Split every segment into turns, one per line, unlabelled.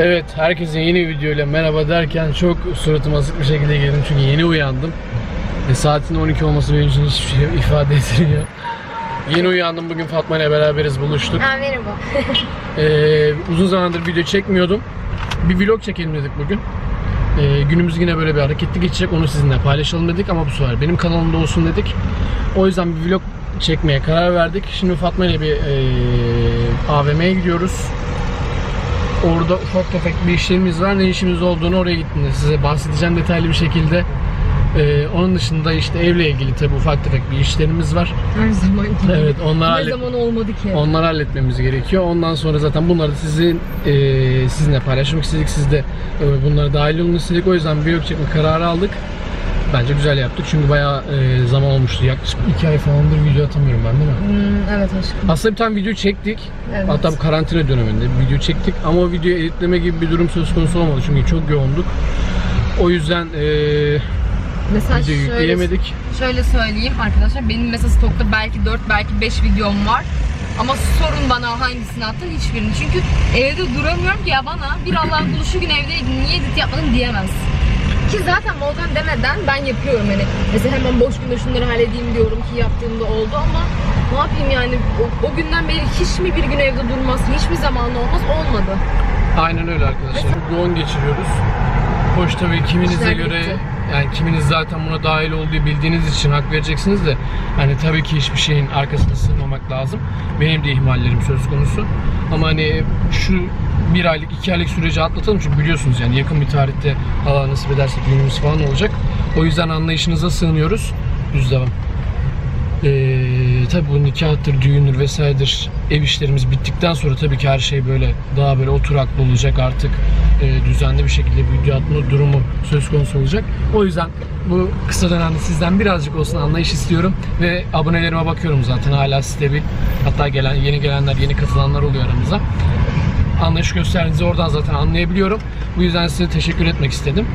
Evet, herkese yeni bir videoyla merhaba derken çok suratıma asık bir şekilde geldim çünkü yeni uyandım. Ve saatin 12 olması benim için hiçbir şey ifade etmiyor. Yeni uyandım, bugün Fatma ile beraberiz, buluştuk.
Ha, merhaba.
Ee, uzun zamandır video çekmiyordum. Bir vlog çekelim dedik bugün. Ee, günümüz yine böyle bir hareketli geçecek, onu sizinle paylaşalım dedik ama bu sefer benim kanalımda olsun dedik. O yüzden bir vlog çekmeye karar verdik. Şimdi Fatma ile bir ee, AVM'ye gidiyoruz. Orada ufak tefek bir işlerimiz var. Ne işimiz olduğunu oraya gittiğinde size bahsedeceğim detaylı bir şekilde. Ee, onun dışında işte evle ilgili tabi ufak tefek bir işlerimiz var.
Her zaman gibi.
Evet onlar
Ne
hallet-
zaman olmadı ki?
Onları halletmemiz gerekiyor. Ondan sonra zaten bunları da sizin e, sizinle paylaşmak istedik. Siz de e, bunlara dahil olun istedik. O yüzden bir vlog çekme kararı aldık. Bence güzel yaptık. Çünkü bayağı e, zaman olmuştu. Yaklaşık iki ay falandır video atamıyorum ben değil mi?
Hmm, evet aşkım.
Aslında bir tane video çektik.
Evet.
Hatta bu karantina döneminde bir video çektik. Ama o videoyu editleme gibi bir durum söz konusu olmadı. Çünkü çok yoğunduk. O yüzden e,
Mesela
videoyu
şöyle,
yükleyemedik.
şöyle söyleyeyim arkadaşlar. Benim mesela stokta belki 4 belki 5 videom var. Ama sorun bana hangisini attın hiçbirini. Çünkü evde duramıyorum ki ya bana bir Allah'ın kulu şu gün evdeydin niye edit yapmadın diyemez. Ki zaten Volkan demeden ben yapıyorum hani. Mesela hemen boş günde şunları halledeyim diyorum ki yaptığımda oldu ama ne yapayım yani o, o günden beri hiç mi bir gün evde durmaz, hiçbir zaman olmaz olmadı.
Aynen öyle arkadaşlar. Çok yoğun geçiriyoruz. Hoş tabii kiminize
İşler
göre
bitti.
yani kiminiz zaten buna dahil olduğu bildiğiniz için hak vereceksiniz de hani tabii ki hiçbir şeyin arkasına sığmamak lazım. Benim de ihmallerim söz konusu. Ama hani şu bir aylık, iki aylık süreci atlatalım çünkü biliyorsunuz yani yakın bir tarihte Allah nasip ederse düğünümüz falan olacak. O yüzden anlayışınıza sığınıyoruz. Düz devam. Ee, tabii bu nikahtır, düğündür vesairedir ev işlerimiz bittikten sonra tabii ki her şey böyle daha böyle oturaklı olacak artık e, düzenli bir şekilde video atma durumu söz konusu olacak. O yüzden bu kısa dönemde sizden birazcık olsun anlayış istiyorum ve abonelerime bakıyorum zaten hala site bir hatta gelen yeni gelenler yeni katılanlar oluyor aramıza anlayış gösterdiğinizi oradan zaten anlayabiliyorum. Bu yüzden size teşekkür etmek istedim.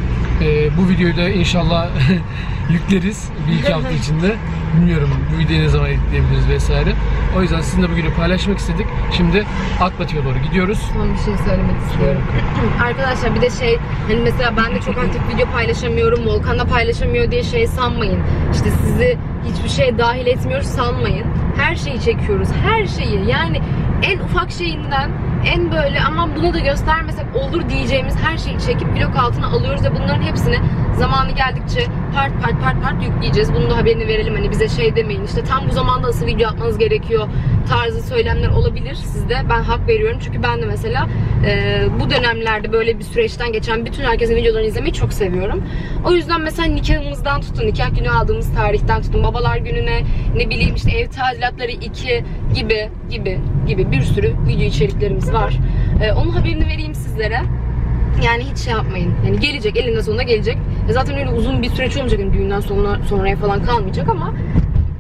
Ee, bu videoyu da inşallah yükleriz bir iki hafta içinde. Bilmiyorum bu videoyu ne zaman editleyebiliriz vesaire. O yüzden sizinle bugünü paylaşmak istedik. Şimdi Akbatı'ya doğru gidiyoruz.
Son bir şey söylemek istiyorum. Arkadaşlar bir de şey hani mesela ben de çok aktif video paylaşamıyorum. Volkan da paylaşamıyor diye şey sanmayın. İşte sizi hiçbir şeye dahil etmiyoruz sanmayın. Her şeyi çekiyoruz. Her şeyi. Yani en ufak şeyinden en böyle ama bunu da göstermesek olur diyeceğimiz her şeyi çekip blok altına alıyoruz ve bunların hepsini zamanı geldikçe part part part part yükleyeceğiz. Bunun da haberini verelim hani bize şey demeyin işte tam bu zamanda nasıl video atmanız gerekiyor tarzı söylemler olabilir sizde. Ben hak veriyorum çünkü ben de mesela e, bu dönemlerde böyle bir süreçten geçen bütün herkesin videolarını izlemeyi çok seviyorum. O yüzden mesela nikahımızdan tutun, nikah günü aldığımız tarihten tutun, babalar gününe ne bileyim işte ev tadilatları 2 gibi gibi gibi bir sürü video içeriklerimiz var. E, onun haberini vereyim sizlere. Yani hiç şey yapmayın. Yani gelecek, elinde sonunda gelecek. E zaten öyle uzun bir süreç olmayacak. Yani düğünden sonra sonraya falan kalmayacak ama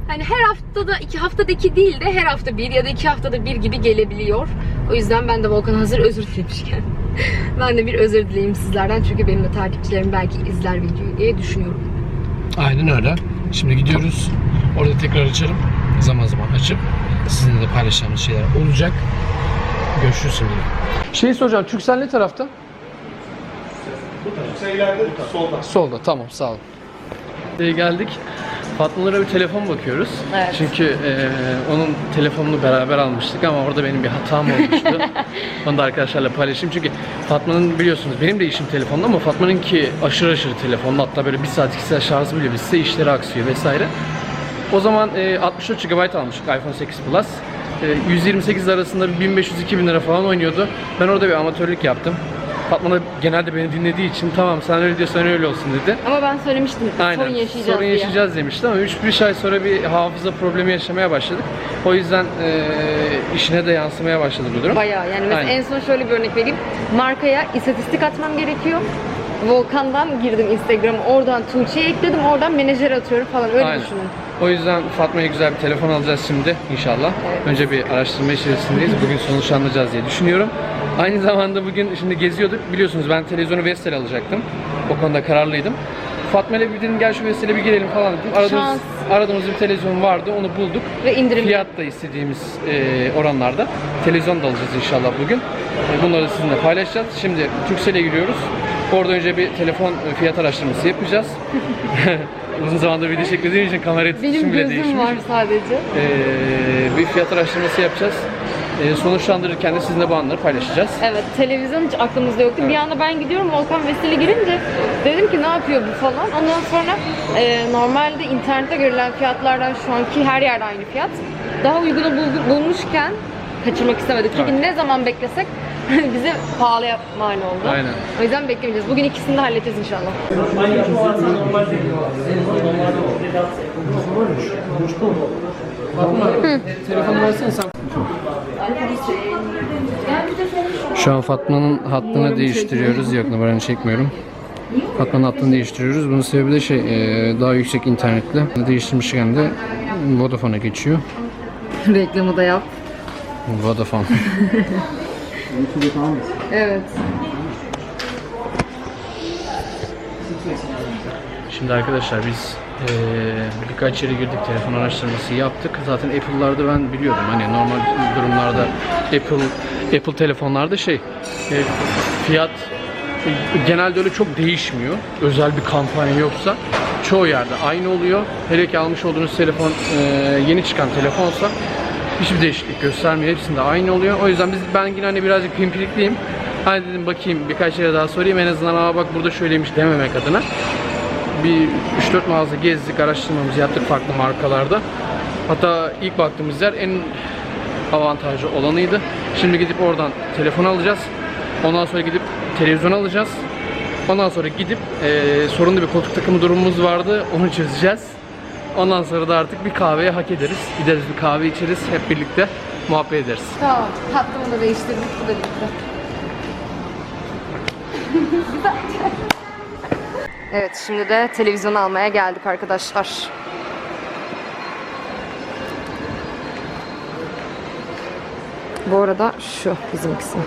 Hani her haftada iki haftada iki değil de her hafta bir ya da iki haftada bir gibi gelebiliyor. O yüzden ben de Volkan hazır özür dilemişken ben de bir özür dileyim sizlerden çünkü benim de takipçilerim belki izler videoyu diye düşünüyorum.
Aynen öyle. Şimdi gidiyoruz. Orada tekrar açarım. Zaman zaman açıp sizinle de paylaşacağımız şeyler olacak. Görüşürüz şimdi. Şey soracağım. Türksel ne tarafta?
Sen ileride solda.
Solda tamam sağ olun. Ee, geldik. Fatmalara bir telefon bakıyoruz.
Evet.
Çünkü e, onun telefonunu beraber almıştık ama orada benim bir hatam olmuştu. Onu da arkadaşlarla paylaşayım çünkü Fatma'nın biliyorsunuz benim de işim telefonda ama Fatma'nınki aşırı aşırı telefonda hatta böyle bir saat iki saat şarjı bile bitse işleri aksıyor vesaire. O zaman e, 64 GB almıştık iPhone 8 Plus. E, 128 arasında 1500-2000 lira falan oynuyordu. Ben orada bir amatörlük yaptım. Fatma da genelde beni dinlediği için tamam sen öyle diyorsan öyle olsun dedi.
Ama ben söylemiştim
Aynen.
sorun yaşayacağız
Sorun
diye.
yaşayacağız demişti ama 3-5 ay sonra bir hafıza problemi yaşamaya başladık. O yüzden e, işine de yansımaya başladı bu durum.
Bayağı yani mesela
Aynen.
en son şöyle bir örnek vereyim. Markaya istatistik atmam gerekiyor. Volkan'dan girdim Instagram, oradan Tuğçe'ye ekledim, oradan menajer atıyorum falan öyle
Aynen.
düşünün.
O yüzden Fatma'ya güzel bir telefon alacağız şimdi inşallah. Önce bir araştırma içerisindeyiz. Bugün sonuçlanacağız diye düşünüyorum. Aynı zamanda bugün şimdi geziyorduk. Biliyorsunuz ben televizyonu Vestel alacaktım. O konuda kararlıydım. Fatma ile bir dedim gel şu vesile bir girelim falan dedim. Aradığımız,
Şans.
aradığımız bir televizyon vardı onu bulduk.
Ve indirim.
Fiyat da istediğimiz e, oranlarda. Televizyon da alacağız inşallah bugün. E, bunları sizinle paylaşacağız. Şimdi Turkcell'e giriyoruz. Orada önce bir telefon e, fiyat araştırması yapacağız. Uzun zamandır video çekmediğim için kamera
Benim
tutuşum bile
gözüm
değişmiş.
var sadece.
E, bir fiyat araştırması yapacağız. E, sonuçlandırırken de sizinle bu anları paylaşacağız.
Evet, televizyon hiç aklımızda yoktu. Bir
Evet.
anda ben gidiyorum Volkan Vesile girince dedim ki ne yapıyor bu falan. Ondan sonra e, normalde internette görülen fiyatlardan şu anki her yerde aynı fiyat. Daha uygunu buldu- bulmuşken kaçırmak istemedik. Çünkü
Evet.
ne zaman beklesek bize pahalıya mal oldu.
Aynen.
O yüzden beklemeyeceğiz. Bugün ikisini de halledeceğiz inşallah.
Telefonu versene sen. Şu an Fatma'nın hattını değiştiriyoruz. Yok numaranı çekmiyorum. Fatma'nın hattını değiştiriyoruz. Bunun sebebi de şey e, daha yüksek internetle. Değiştirmişken de Vodafone'a geçiyor.
Reklamı da yap.
Vodafone.
Evet.
Şimdi arkadaşlar biz eee, birkaç yere girdik telefon araştırması yaptık. Zaten Apple'larda ben biliyordum hani normal durumlarda Apple Apple telefonlarda şey e, fiyat e, genelde öyle çok değişmiyor. Özel bir kampanya yoksa çoğu yerde aynı oluyor. Hele ki almış olduğunuz telefon e, yeni çıkan telefonsa hiçbir değişiklik göstermiyor. Hepsinde aynı oluyor. O yüzden biz ben yine hani birazcık pimpirikliyim. Hani dedim bakayım birkaç yere daha sorayım en azından aa bak burada şöyleymiş dememek adına bir 3-4 mağaza gezdik, araştırmamızı yaptık farklı markalarda. Hatta ilk baktığımız yer en avantajlı olanıydı. Şimdi gidip oradan telefon alacağız. Ondan sonra gidip televizyon alacağız. Ondan sonra gidip eee sorunlu bir koltuk takımı durumumuz vardı. Onu çözeceğiz. Ondan sonra da artık bir kahveye hak ederiz. Gideriz bir kahve içeriz hep birlikte muhabbet ederiz.
Tamam. Hattımı da değiştirdik. Bu da bitti. evet şimdi de televizyon almaya geldik arkadaşlar. Bu arada şu bizimkisi.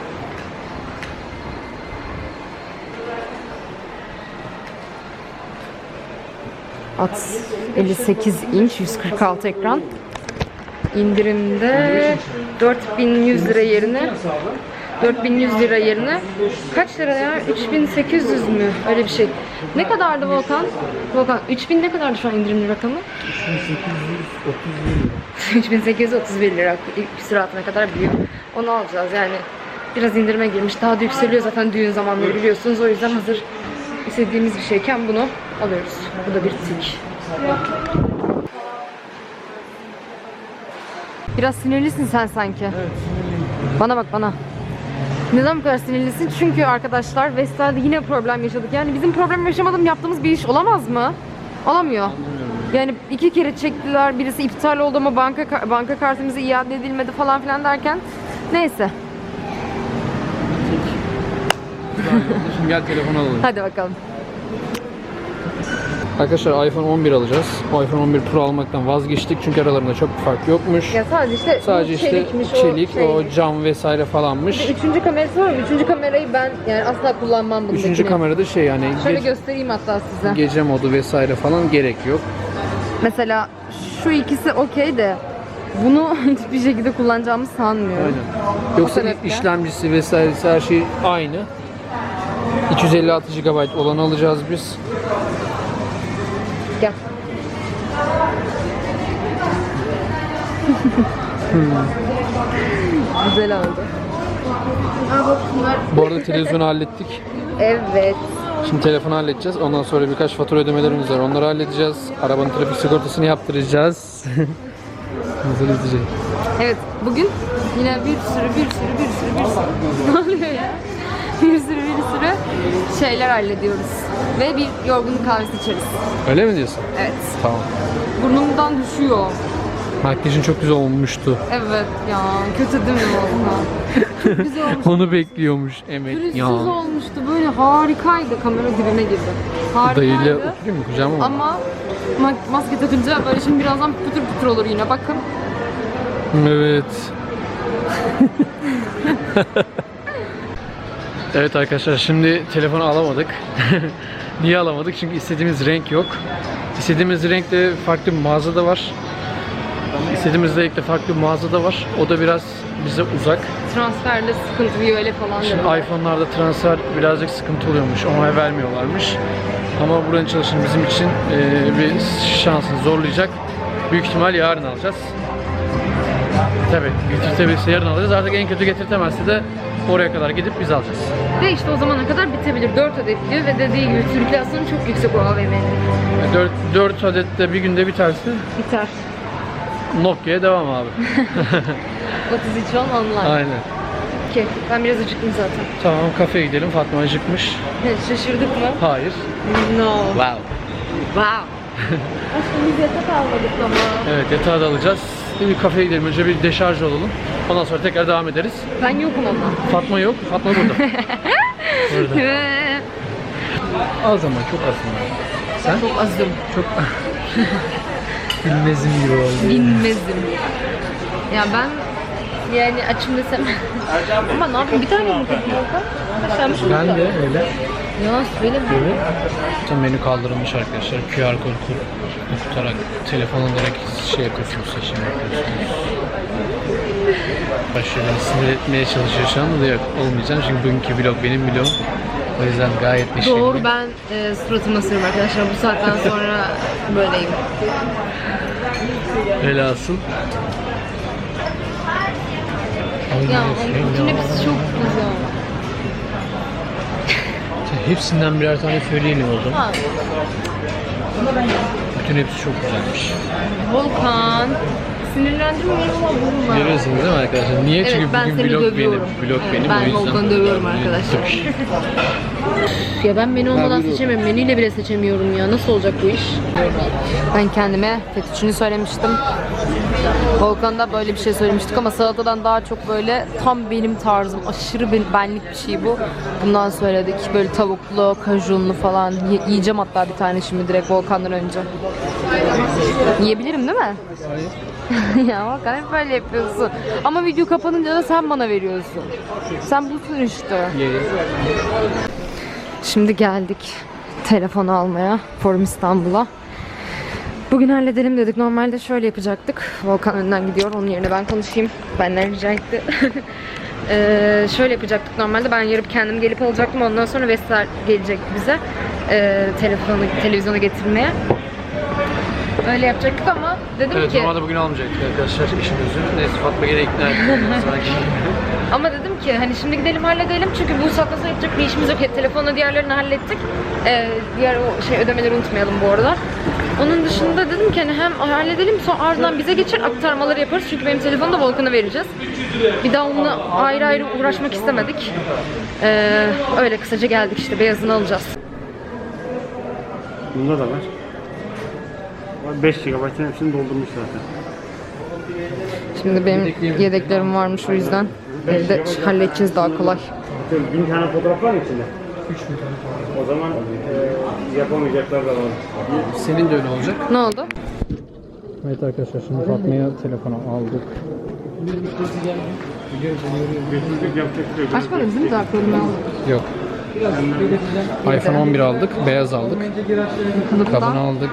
At 58 inç 146 ekran. İndirimde 4100 lira yerine 4100 lira yerine kaç lira ya? 3800 mü? Öyle bir şey. Ne kadardı Volkan? Volkan 3000 ne kadardı şu an indirimli rakamı? 3831 lira. İlk süratine kadar biliyor. Onu alacağız yani. Biraz indirime girmiş. Daha da yükseliyor zaten düğün zamanları biliyorsunuz. O yüzden hazır istediğimiz bir şeyken bunu alıyoruz. Bu da bir tik. Biraz sinirlisin sen sanki. Bana bak bana. Neden bu kadar sinirlisin? Çünkü arkadaşlar Vestel'de yine problem yaşadık. Yani bizim problem yaşamadığım yaptığımız bir iş olamaz mı? Olamıyor. Yani iki kere çektiler. Birisi iptal oldu ama banka banka kartımızı iade edilmedi falan filan derken neyse.
Şimdi gel telefon alalım.
Hadi bakalım.
Arkadaşlar iPhone 11 alacağız. O iPhone 11 Pro almaktan vazgeçtik çünkü aralarında çok bir fark yokmuş.
Ya sadece işte
Sadece işte
çelikmiş,
çelik,
şey.
o cam vesaire falanmış.
Üçüncü kamerası var. Üçüncü kamerayı ben yani asla kullanmam bundakini.
Üçüncü kamerada şey yani
Şöyle
ge-
göstereyim hatta size.
gece modu vesaire falan gerek yok.
Mesela şu ikisi okey de bunu hiçbir şekilde kullanacağımı sanmıyorum.
Aynen. Yoksa
sebeple.
işlemcisi vesairesi her şey aynı. 256 GB olanı alacağız biz.
Güzel oldu. Aa bak bunlar.
Bu arada televizyonu hallettik.
Evet.
Şimdi telefonu halledeceğiz. Ondan sonra birkaç fatura ödemelerimiz var. Onları halledeceğiz. Arabanın trafik sigortasını yaptıracağız. Nasıl izleyecek?
Evet. Bugün yine bir sürü bir sürü bir sürü bir sürü ne oluyor ya? Bir sürü bir sürü şeyler hallediyoruz. Ve bir yorgunluk kahvesi içeriz.
Öyle mi diyorsun?
Evet.
Tamam.
Burnumdan düşüyor.
Makyajın çok güzel olmuştu.
Evet ya. Kötü değil mi Volkan? Çok güzel olmuş.
Onu bekliyormuş Emek.
Pürüzsüz
Ya.
olmuştu. Böyle harikaydı. Kamera dibime girdi.
Dayıyla
Harikaydı.
oturayım mı kucağıma mı?
Ama ma- maske takınca böyle şimdi birazdan pütür pütür olur yine. Bakın.
Evet. Evet arkadaşlar şimdi telefonu alamadık. Niye alamadık? Çünkü istediğimiz renk yok. İstediğimiz renk de farklı bir mağazada var. İstediğimiz renk de farklı bir mağazada var. O da biraz bize uzak.
Transferde sıkıntı bir öyle falan
Şimdi
dedi.
iPhone'larda transfer birazcık sıkıntı oluyormuş. Onay vermiyorlarmış. Ama buranın çalışanı bizim için e, bir şansını zorlayacak. Büyük ihtimal yarın alacağız. Tabii getirtebilirse yarın alacağız. Artık en kötü getirtemezse de oraya kadar gidip biz alacağız.
Ve işte o zamana kadar bitebilir. 4 adet diyor ve dediği gibi sirkülasyonu çok yüksek o AVM'nin.
4, 4 adet de bir günde biterse
Biter.
Nokia'ya devam abi.
33 on online.
Aynen.
Okey. Ben biraz acıktım zaten.
Tamam kafeye gidelim. Fatma acıkmış.
Şaşırdık mı?
Hayır.
No.
Wow.
Wow. Aşkım biz yatak almadık ama.
Evet yatağı da alacağız. Bir kafeye gidelim. Önce bir deşarj olalım. Ondan sonra tekrar devam ederiz.
Ben yokum ama.
Fatma yok. Fatma burada. burada. Az ama çok az. Sen?
Çok azım.
Çok bilmezim gibi oldu.
Bilmezim. Ya ben yani açım desem ama ne yapayım bir tane mi peki mı?
Ben de öyle.
Ya söyleme.
Evet. Tüm menü kaldırılmış arkadaşlar. QR kod okutarak, telefon alarak şey yapıyorsunuz, seçim yapıyorsunuz. Başlıyor beni sinir etmeye çalışıyor şu anda da yok. Olmayacağım çünkü bugünkü vlog benim vlogum. O yüzden gayet neşeliyim.
Doğru ben e, suratıma sürüyorum arkadaşlar. Bu saatten sonra böyleyim.
Velhasıl.
Ya bütün hepsi çok güzel.
Hepsinden birer tane söyleyelim oldum. Bütün hepsi çok güzelmiş.
Volkan. Sinirlendirmeyin ama vurma.
Görüyorsunuz değil mi arkadaşlar? Niye?
Evet,
Çünkü
ben
bugün
seni
vlog
dövüyorum.
benim. Vlog benim.
Ben
o yüzden.
Volkan'ı dövüyorum arkadaşlar. Ya ben menü olmadan seçemiyorum. Menüyle bile seçemiyorum ya. Nasıl olacak bu iş? Ben kendime fettuccine söylemiştim. Volkan da böyle bir şey söylemiştik ama salatadan daha çok böyle tam benim tarzım. Aşırı ben- benlik bir şey bu. Bundan söyledik. Böyle tavuklu, kajunlu falan. Ye- yiyeceğim hatta bir tane şimdi direkt Volkan'dan önce. Yiyebilirim değil mi? ya Volkan hep böyle yapıyorsun. Ama video kapanınca da sen bana veriyorsun. Sen busun işte. Şimdi geldik telefonu almaya Forum İstanbul'a. Bugün halledelim dedik. Normalde şöyle yapacaktık. Volkan önden gidiyor. Onun yerine ben konuşayım. Benden rica etti. Ee, şöyle yapacaktık normalde. Ben yarıp kendim gelip alacaktım. Ondan sonra Vestel gelecekti bize. Ee, telefonu, televizyonu getirmeye. Öyle yapacaktık ama dedim
Evet
ki...
normalde bugün almayacaktık arkadaşlar işin özü. Neyse Fatma gene ikna etti.
Ama dedim ki hani şimdi gidelim halledelim çünkü bu saatten sonra yapacak bir işimiz yok. Telefonla diğerlerini hallettik. Ee, diğer o şey ödemeleri unutmayalım bu arada. Onun dışında dedim ki hani hem halledelim sonra ardından bize geçer aktarmaları yaparız. Çünkü benim telefonu da Volkan'a vereceğiz. Bir daha onunla ayrı ayrı uğraşmak istemedik. Ee, öyle kısaca geldik işte beyazını alacağız.
Bunda da var. 5 GB'ın hepsini doldurmuş zaten.
Şimdi benim yedeklerim varmış o yüzden. Evde halledeceğiz daha kolay.
Bin tane fotoğraf var mı içinde? 3 bin tane. O zaman e, yapamayacaklar da var.
Senin de öyle olacak.
Ne oldu?
Evet arkadaşlar şimdi Fatma'ya telefonu aldık.
Açmadınız değil mi daha aldık?
Yok. iPhone 11 aldık, beyaz aldık. Kabını aldık,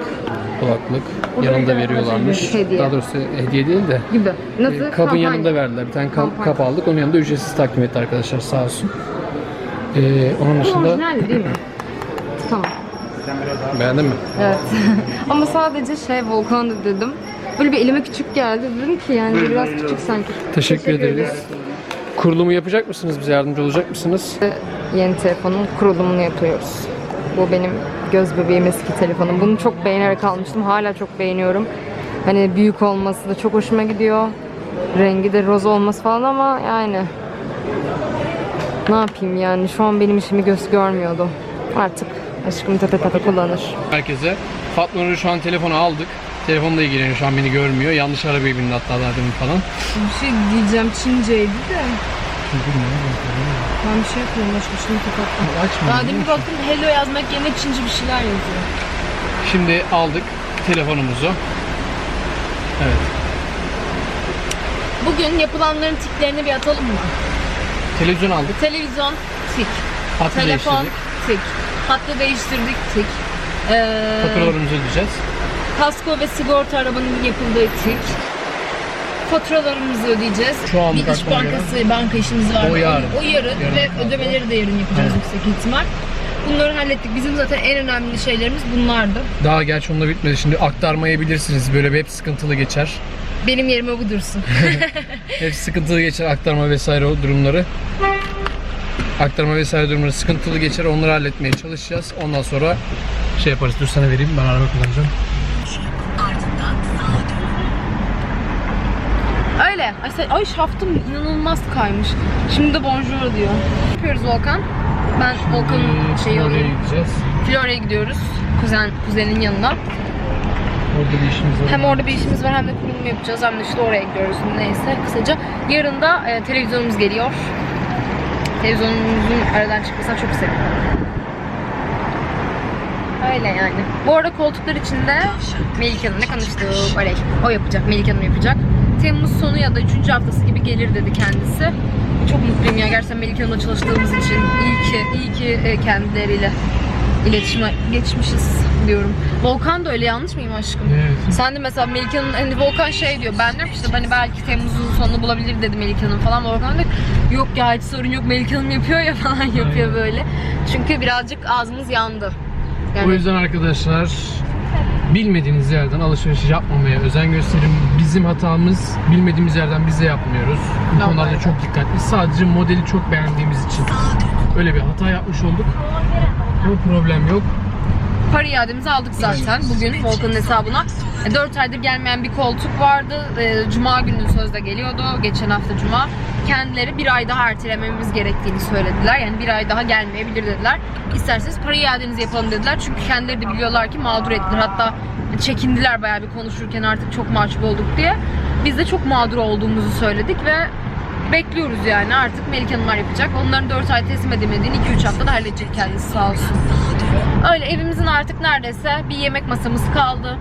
kulaklık. Yanında veriyorlarmış.
Hediye.
Daha doğrusu hediye değil de
Gibi.
e,
Nasıl?
kabın
Kampanya.
yanında verdiler. Bir tane kap, kap aldık. Onun yanında ücretsiz takdim etti arkadaşlar sağ olsun. Ee, onun
Bu
dışında
orijinal değil mi? Tamam.
beğendin mi?
Evet. Ama sadece şey Volkan dedim. Böyle bir elime küçük geldi. Dedim ki yani biraz küçük sanki.
Teşekkür, ederiz. Kurulumu yapacak mısınız? Bize yardımcı olacak mısınız?
Yeni telefonun kurulumunu yapıyoruz. Bu benim göz bebeğim eski telefonum. Bunu çok beğenerek almıştım. Hala çok beğeniyorum. Hani büyük olması da çok hoşuma gidiyor. Rengi de roz olması falan ama yani ne yapayım yani şu an benim işimi göz görmüyordu. Artık aşkım tepe tepe kullanır.
Herkese. Fatma Nur'u şu an telefonu aldık. Telefonla ilgileniyor şu an beni görmüyor. Yanlış arabaya bindi hatta daha demin falan.
Bir şey diyeceğim Çinceydi de. Ben bir şey yapıyorum başka şimdi kapattım.
Açma.
Daha demin baktım hello yazmak yerine Çince bir şeyler yazıyor.
Şimdi aldık telefonumuzu. Evet.
Bugün yapılanların tiklerini bir atalım mı?
Televizyon aldık.
Televizyon tik.
Hattı
Telefon
değiştirdik.
tik. Hattı değiştirdik tik. Ee,
Faturalarımızı ödeyeceğiz.
kasko ve sigorta arabanın yapıldığı tik. Faturalarımızı ödeyeceğiz.
Şu an
bir iş bankası, banka işimiz var.
O yarın.
O yarın,
Yarın.
ve ödemeleri de yarın yapacağız
Evet.
yüksek ihtimal. Bunları hallettik. Bizim zaten en önemli şeylerimiz bunlardı.
Daha gerçi onunla bitmedi. Şimdi aktarmayabilirsiniz. Böyle bir hep sıkıntılı geçer.
Benim yerime bu dursun.
Hep sıkıntılı geçer aktarma vesaire o durumları. Aktarma vesaire durumları sıkıntılı geçer. Onları halletmeye çalışacağız. Ondan sonra şey yaparız. Dur sana vereyim. Ben araba kullanacağım.
Ay, ay şaftım inanılmaz kaymış. Şimdi de bonjour diyor. Ne yapıyoruz Volkan? Ben Volkan'ın şeyi alıyorum.
gideceğiz.
Florya'ya gidiyoruz. Kuzen, kuzenin yanına.
Orada bir işimiz var.
Hem orada bir işimiz var hem de kurulum yapacağız hem de işte oraya gidiyoruz. Neyse kısaca. Yarın da e, televizyonumuz geliyor. Televizyonumuzun aradan çıkmasına çok seviniyorum. Öyle yani. Bu arada koltuklar içinde Melike Hanım'la konuştuk. Oley. O yapacak, Melike Hanım yapacak. Temmuz sonu ya da 3. haftası gibi gelir dedi kendisi. Çok mutluyum ya gerçekten Melike Hanım'la çalıştığımız için. İyi ki, iyi ki e, kendileriyle iletişime geçmişiz diyorum. Volkan da öyle yanlış mıyım aşkım?
Evet.
Sen de mesela Melike'nin hani Volkan şey diyor. Ben diyorum işte hani belki Temmuz'un sonunu bulabilir dedi Melike Hanım falan. Volkan diyor yok ya hiç sorun yok Melike Hanım yapıyor ya falan yapıyor
Aynen.
böyle. Çünkü birazcık ağzımız yandı.
O yüzden arkadaşlar bilmediğiniz yerden alışveriş yapmamaya özen gösterin. Bizim hatamız bilmediğimiz yerden bize yapmıyoruz. Bu
Tamam,
konularda çok dikkatli. Sadece modeli çok beğendiğimiz için öyle bir hata yapmış olduk. Bu problem yok.
Para iademizi aldık zaten bugün Volkan'ın hesabına. 4 aydır gelmeyen bir koltuk vardı. E, Cuma günü sözde geliyordu. Geçen hafta Cuma. Kendileri bir ay daha ertelememiz gerektiğini söylediler. Yani bir ay daha gelmeyebilir dediler. İsterseniz para iadenizi yapalım dediler. Çünkü kendileri de biliyorlar ki mağdur ettiler. Hatta çekindiler bayağı bir konuşurken artık çok mahcup olduk diye. Biz de çok mağdur olduğumuzu söyledik ve bekliyoruz yani artık Melike Hanımlar yapacak. Onların 4 ay teslim edemediğini 2-3 haftada halledecek kendisi sağ olsun. Öyle evimizin artık neredeyse bir yemek masamız kaldı.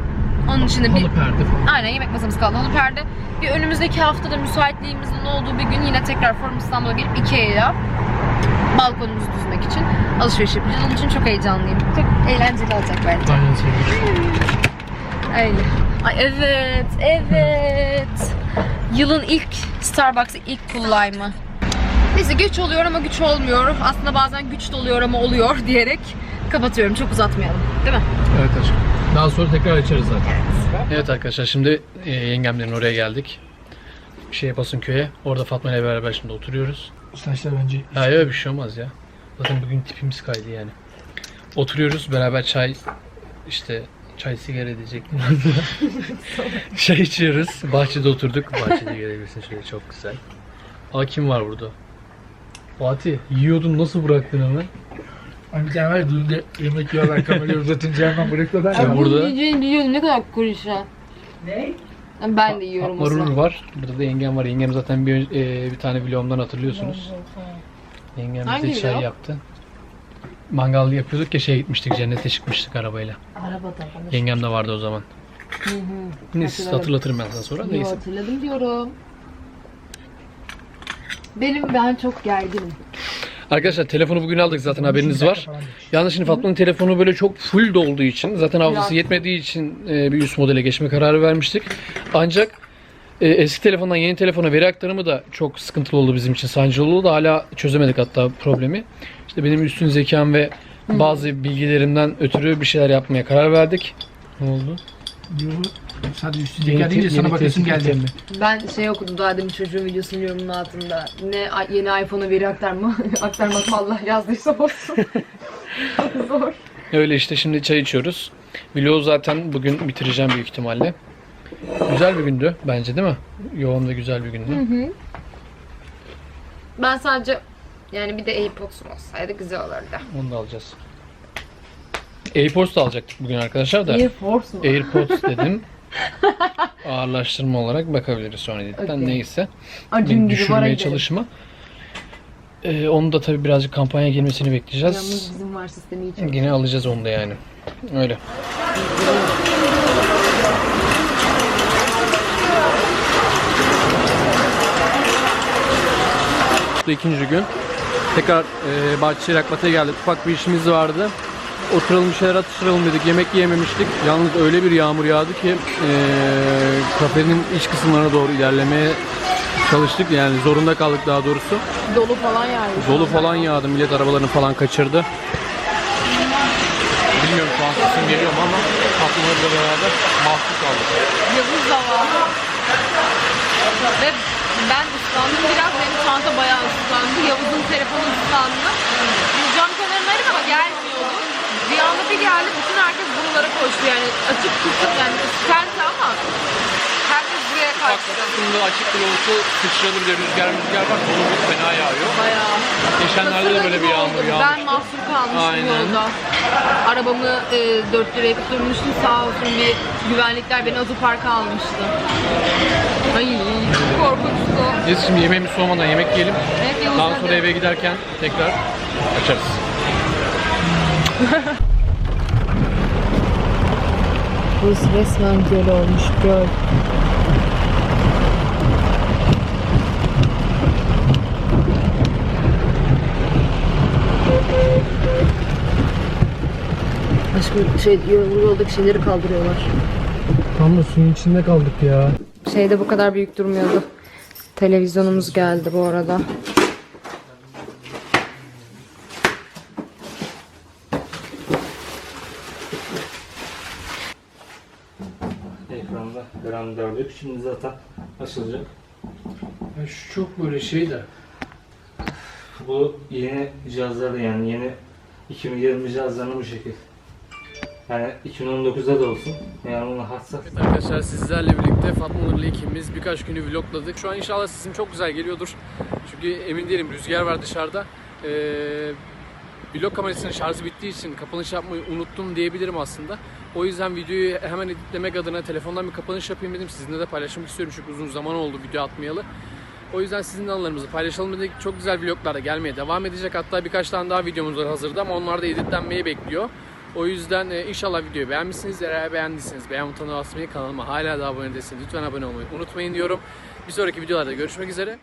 Onun için de bir...
Halı perde falan.
Aynen yemek masamız kaldı. Halı perde. Bir önümüzdeki haftada müsaitliğimizin olduğu bir gün yine tekrar Forum İstanbul'a gelip Ikea'ya balkonumuzu düzmek için alışveriş yapacağız. Onun için çok heyecanlıyım. Çok eğlenceli olacak bence.
Aynen.
Öyle. Ay evet, evet. Yılın ilk Starbucks'ı ilk kullanma. Neyse geç oluyor ama güç olmuyor. Aslında bazen güç de oluyor ama oluyor diyerek kapatıyorum. Çok uzatmayalım. Değil mi?
Evet aşkım. Daha sonra tekrar açarız zaten. Evet arkadaşlar şimdi e, yengemlerin oraya geldik. Bir şey yapasın köye. Orada Fatma ile beraber şimdi oturuyoruz.
Saçlar bence
Ha öyle bir şey olmaz ya. Zaten bugün tipimiz kaydı yani. Oturuyoruz beraber çay işte çay sigara diyecektim. çay içiyoruz. Bahçede oturduk. Bahçede görebilirsin şöyle çok güzel. Aa kim var burada? Fatih yiyordun nasıl bıraktın hemen?
Hani bir tane var ya düğünde yemek yiyorlar kamerayı uzatınca hemen bırakıyorlar
Sen
ya.
burada
biliyorum ne kadar kuruşa. Ne? Ben de yiyorum o
Marul
zaman.
var. Burada da yengem var. Yengem zaten bir, e, bir tane vlogumdan hatırlıyorsunuz. Yengem
Hangi
bize çay
vlog?
yaptı. Mangal yapıyorduk ya şeye gitmiştik cennete çıkmıştık arabayla.
Arabada.
Yengem de vardı o zaman. Neyse hatırlatırım ben sana sonra. Neyse.
hatırladım diyorum. Benim ben çok gerginim.
Arkadaşlar telefonu bugün aldık zaten haberiniz var. Yalnız şimdi Fatma'nın telefonu böyle çok full dolduğu için zaten hafızası yetmediği için e, bir üst modele geçme kararı vermiştik. Ancak e, eski telefondan yeni telefona veri aktarımı da çok sıkıntılı oldu bizim için. Sancılı oldu. Hala çözemedik hatta problemi. İşte benim üstün zekam ve bazı bilgilerimden ötürü bir şeyler yapmaya karar verdik. Ne oldu?
Diyor, Sadece üstü zeka deyince sana
tespit
geldi.
mi?
Ben şey okudum daha demin çocuğun videosunun yorumunun altında. Ne yeni iPhone'a veri aktarma, aktarmak mı Allah yazdıysa olsun. Zor.
Öyle işte şimdi çay içiyoruz. Vlogu zaten bugün bitireceğim büyük ihtimalle. Güzel bir gündü bence değil mi? Yoğun ve güzel bir gündü.
Ben sadece yani bir de AirPods'um olsaydı güzel olurdu.
Onu da alacağız. AirPods da alacaktık bugün arkadaşlar da.
AirPods mu?
AirPods dedim. Ağırlaştırma olarak bakabiliriz sonra dedikten
Okey.
neyse.
Acım
düşürmeye çalışma. Ee, onu da tabii birazcık kampanya girmesini bekleyeceğiz.
Yalnız bizim var sistemi çalışıyor.
Yine alacağız onu da yani. Öyle. Bu ikinci gün. Tekrar e, Bahçeşehir Akbat'a geldik. Ufak bir işimiz vardı. Oturalım bir şeyler atıştıralım dedik. Yemek yiyememiştik. Yalnız öyle bir yağmur yağdı ki e, kafenin iç kısımlarına doğru ilerlemeye çalıştık. Yani zorunda kaldık daha doğrusu.
Dolu falan yani.
Dolu falan yağdı. Millet arabalarını falan kaçırdı. Bilmiyorum şu an sesim geliyor mu ama Fatma'yla beraber mahsus kaldık.
Yavuz da var. Ve ben ıslandım biraz. Çanta bayağı ıslandı. Yavuz'un telefonu ıslandı. Biz cam kenarındaydık ama gelmiyordu. Bir anda bir geldi. Bütün herkes buralara koştu. Yani açık tutup yani ıskandı ama kaçtı.
aslında açık bile olsa sıçradı bile rüzgar rüzgar var. Dolu bir fena yağıyor.
Bayağı.
Geçenlerde de böyle bir yağmur
Ben
yağmıştı.
mahsur kalmıştım
Aynen.
yolda. Arabamı e, 4 liraya tutturmuştum. Sağ olsun bir güvenlikler beni otoparka almıştı. Ay çok korkunçtu.
Neyse şimdi yemeğimiz soğumadan yemek yiyelim.
Evet, Yavuz
Daha sonra eve giderken tekrar açarız.
Burası resmen göl olmuş göl. Aşkım şey yoldaki şeyleri kaldırıyorlar.
Tam da suyun içinde kaldık ya.
Şeyde bu kadar büyük durmuyordu. Televizyonumuz geldi bu arada.
Ekranda gram gördük. Şimdi zaten açılacak.
Ya şu çok böyle şey de.
Bu yeni cihazlarda yani yeni 2020 cihazlarının bu şekil. Yani 2019'da da olsun. Yani bunu hassas.
Evet arkadaşlar sizlerle birlikte Fatma Nur'la ikimiz birkaç günü vlogladık. Şu an inşallah sesim çok güzel geliyordur. Çünkü emin değilim rüzgar var dışarıda. Ee, vlog kamerasının şarjı bittiği için kapanış yapmayı unuttum diyebilirim aslında. O yüzden videoyu hemen editlemek adına telefondan bir kapanış yapayım dedim. Sizinle de paylaşmak istiyorum çünkü uzun zaman oldu video atmayalı. O yüzden sizin anılarımızı paylaşalım dedik. Çok güzel vloglar da gelmeye devam edecek. Hatta birkaç tane daha videomuz var hazırda ama onlar da editlenmeyi bekliyor. O yüzden e, inşallah videoyu beğenmişsiniz. Eğer beğendiyseniz beğen butonuna basmayı, kanalıma hala da abone değilseniz lütfen abone olmayı unutmayın diyorum. Bir sonraki videolarda görüşmek üzere. Hoşçakalın.